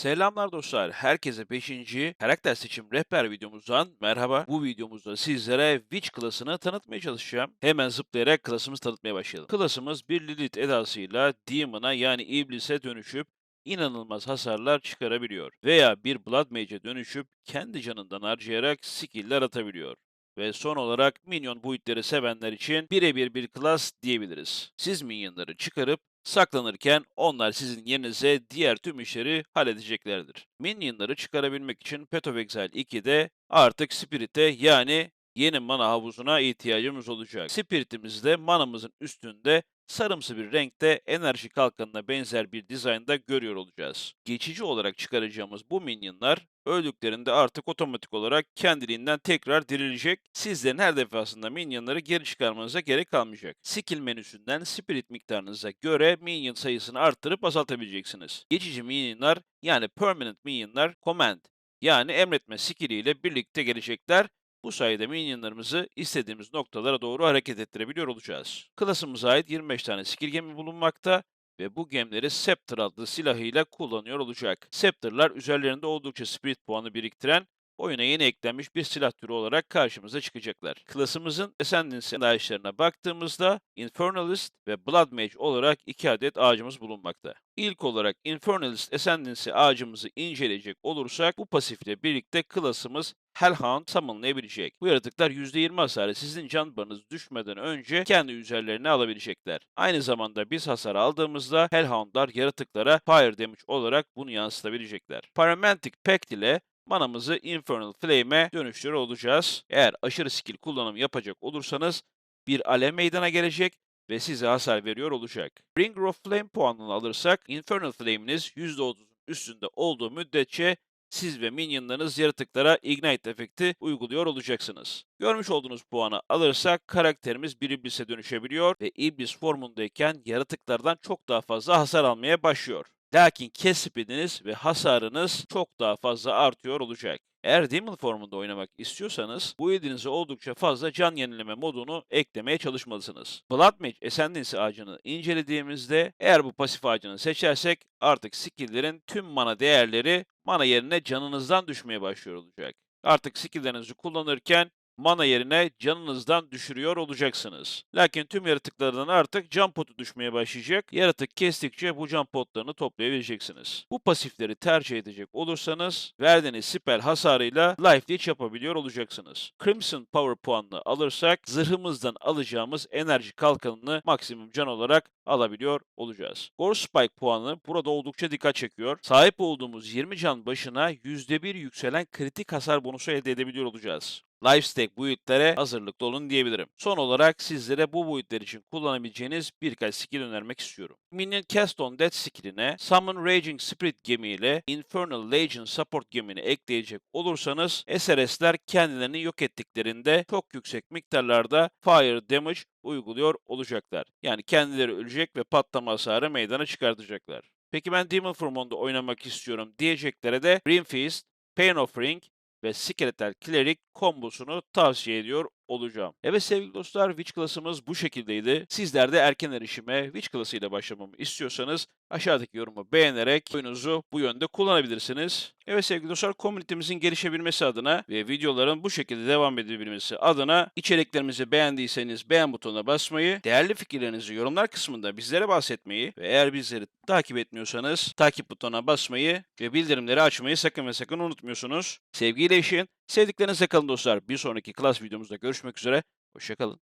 Selamlar dostlar. Herkese 5. karakter seçim rehber videomuzdan merhaba. Bu videomuzda sizlere Witch klasını tanıtmaya çalışacağım. Hemen zıplayarak klasımızı tanıtmaya başlayalım. Klasımız bir Lilith edasıyla Demon'a yani iblise dönüşüp inanılmaz hasarlar çıkarabiliyor. Veya bir Blood Mage'e dönüşüp kendi canından harcayarak skill'ler atabiliyor. Ve son olarak minyon boyutları sevenler için birebir bir klas diyebiliriz. Siz minyonları çıkarıp saklanırken onlar sizin yerinize diğer tüm işleri halledeceklerdir. Minyonları çıkarabilmek için Path of Exile 2'de artık Spirit'e yani yeni mana havuzuna ihtiyacımız olacak. Spirit'imizde manamızın üstünde sarımsı bir renkte enerji kalkanına benzer bir dizaynda görüyor olacağız. Geçici olarak çıkaracağımız bu minyonlar öldüklerinde artık otomatik olarak kendiliğinden tekrar dirilecek. Sizlerin her defasında minyonları geri çıkarmanıza gerek kalmayacak. Skill menüsünden spirit miktarınıza göre minyon sayısını arttırıp azaltabileceksiniz. Geçici minyonlar yani permanent minyonlar command yani emretme skill ile birlikte gelecekler bu sayede minyonlarımızı istediğimiz noktalara doğru hareket ettirebiliyor olacağız. Klasımıza ait 25 tane skill gemi bulunmakta ve bu gemleri Scepter adlı silahıyla kullanıyor olacak. Scepter'lar üzerlerinde oldukça spirit puanı biriktiren oyuna yeni eklenmiş bir silah türü olarak karşımıza çıkacaklar. Klasımızın Ascendancy ağaçlarına baktığımızda Infernalist ve Blood Mage olarak iki adet ağacımız bulunmakta. İlk olarak Infernalist Ascendancy ağacımızı inceleyecek olursak bu pasifle birlikte klasımız Hellhound summonlayabilecek. Bu yaratıklar %20 hasarı sizin can barınız düşmeden önce kendi üzerlerine alabilecekler. Aynı zamanda biz hasar aldığımızda Hellhoundlar yaratıklara Fire Damage olarak bunu yansıtabilecekler. Pyromantic Pact ile manamızı Infernal Flame'e dönüştürür olacağız. Eğer aşırı skill kullanım yapacak olursanız bir alev meydana gelecek ve size hasar veriyor olacak. Ring of Flame puanını alırsak Infernal Flame'iniz %30'un üstünde olduğu müddetçe siz ve minyonlarınız yaratıklara Ignite efekti uyguluyor olacaksınız. Görmüş olduğunuz puanı alırsak karakterimiz bir iblise dönüşebiliyor ve iblis formundayken yaratıklardan çok daha fazla hasar almaya başlıyor. Lakin kes speediniz ve hasarınız çok daha fazla artıyor olacak. Eğer Demon formunda oynamak istiyorsanız bu yedinize oldukça fazla can yenileme modunu eklemeye çalışmalısınız. Blood Mage Ascendancy ağacını incelediğimizde eğer bu pasif ağacını seçersek artık skill'lerin tüm mana değerleri mana yerine canınızdan düşmeye başlıyor olacak. Artık skill'lerinizi kullanırken mana yerine canınızdan düşürüyor olacaksınız. Lakin tüm yaratıklardan artık can potu düşmeye başlayacak. Yaratık kestikçe bu can potlarını toplayabileceksiniz. Bu pasifleri tercih edecek olursanız verdiğiniz spell hasarıyla life leech yapabiliyor olacaksınız. Crimson Power puanını alırsak zırhımızdan alacağımız enerji kalkanını maksimum can olarak alabiliyor olacağız. Gore Spike puanı burada oldukça dikkat çekiyor. Sahip olduğumuz 20 can başına %1 yükselen kritik hasar bonusu elde edebiliyor olacağız. Lifestack build'lere hazırlıklı olun diyebilirim. Son olarak sizlere bu build'ler için kullanabileceğiniz birkaç skill önermek istiyorum. Minion Cast on Death skill'ine Summon Raging Spirit gemiyle Infernal Legion Support gemini ekleyecek olursanız SRS'ler kendilerini yok ettiklerinde çok yüksek miktarlarda Fire Damage uyguluyor olacaklar. Yani kendileri ölecek ve patlama hasarı meydana çıkartacaklar. Peki ben Demon Formon'da oynamak istiyorum diyeceklere de Ring Feast, Pain Offering ve Skeletal Cleric kombosunu tavsiye ediyor olacağım. Evet sevgili dostlar Witch klasımız bu şekildeydi. Sizler de erken erişime Witch klasıyla başlamamı istiyorsanız aşağıdaki yorumu beğenerek oyununuzu bu yönde kullanabilirsiniz. Evet sevgili dostlar komünitemizin gelişebilmesi adına ve videoların bu şekilde devam edebilmesi adına içeriklerimizi beğendiyseniz beğen butonuna basmayı, değerli fikirlerinizi yorumlar kısmında bizlere bahsetmeyi ve eğer bizleri takip etmiyorsanız takip butonuna basmayı ve bildirimleri açmayı sakın ve sakın unutmuyorsunuz. Sevgiyle işin, sevdiklerinizle kalın dostlar. Bir sonraki klas videomuzda görüşmek üzere. Hoşçakalın.